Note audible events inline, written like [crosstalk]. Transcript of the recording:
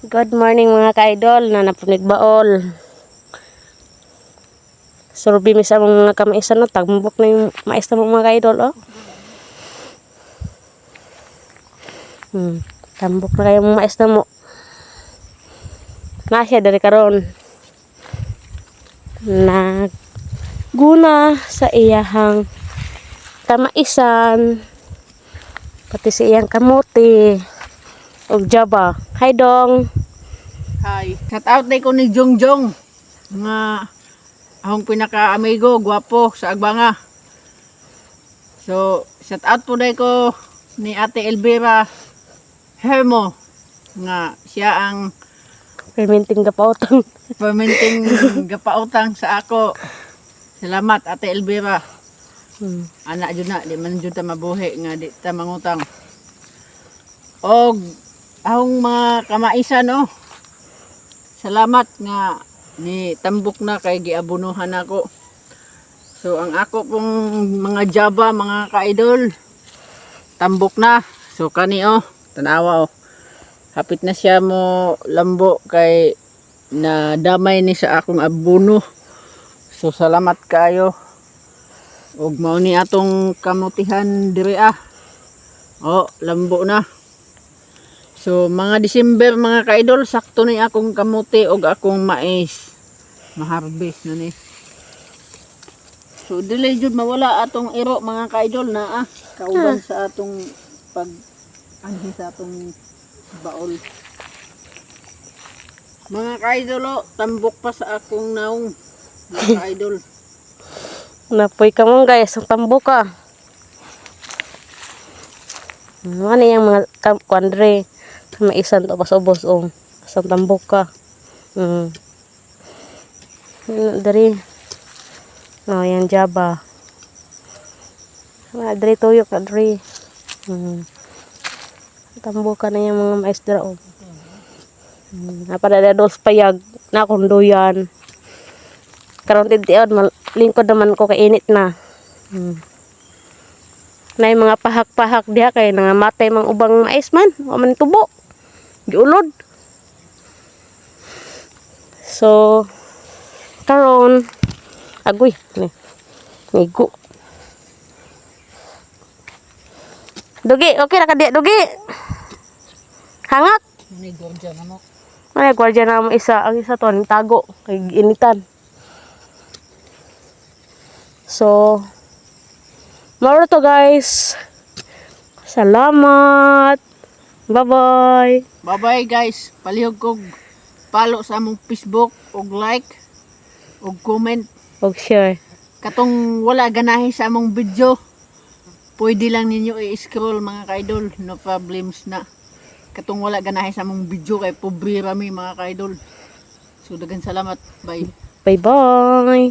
Good morning mga ka-idol na napunig baol. Surbi mi sa mga kamaisan no, tagbok na yung mais na mga ka-idol oh. Hmm, tambok na kayo mga na mo. Nasya dari karon. Nag guna sa iyahang kamaisan pati sa iyang kamote og jaba. Hi dong. Hi. Shout out day ko ni Jong Jong. Nga akong pinaka-amigo, gwapo sa Agbanga. So, shout out po day ko ni Ate Elvira Hermo. Nga siya ang Fermenting ka pa utang. [laughs] fermenting gapautang sa ako. Salamat Ate Elvira. Hmm. Anak jud na, di man jud ta mabuhi nga di ta mangutang. Og ahong mga kamaisan no. Salamat nga ni tambok na kay giabunuhan ako. So ang ako pong mga jaba, mga ka-idol, tambok na. So kani oh, tanawa oh. Hapit na siya mo lambo kay na damay ni sa akong abuno. So salamat kayo. Og mao ni atong kamutihan diri ah. Oh, lambo na. So mga December mga ka-idol, sakto ni akong kamuti og akong mais. Maharbis na ni. So dili jud mawala atong iro mga ka-idol na ah. Kauban sa atong pag anhi sa atong baol. Mga ka-idol, oh, tambok pa sa akong naong. Mga ka-idol. Napoy ka mong guys, ang tambo ka. Ano yung mga kwandre? Kamaisan to pasubos o. Sa tambo ka. Hmm. Ano, Dari. No, yan jaba. Mga dari tuyok na dari. Hmm. Tambo ka na yung mga mais dira o. Hmm. Napada dos payag na kunduyan. Karon titiod mal lingkod naman ko kainit na. Hmm. Na mga pahak-pahak diha kay nangamatay mang ubang mais man, wa man tubo. Giulod. So karon agoy ni. Nigo. Dugi, okay ra ka di, dugi. Hangat. Ni gordya na mo. Ay, gwardiya na isa. Ang isa to, tago. Kay initan. So, maro to guys. Salamat. Bye-bye. Bye-bye guys. Palihog kog follow sa among Facebook og like og comment. Og share. Katong wala ganahi sa among video, pwede lang ninyo i-scroll mga ka-idol. No problems na. Katong wala ganahi sa among video kay pobre rami mga ka-idol. So dagan salamat. Bye. Bye-bye.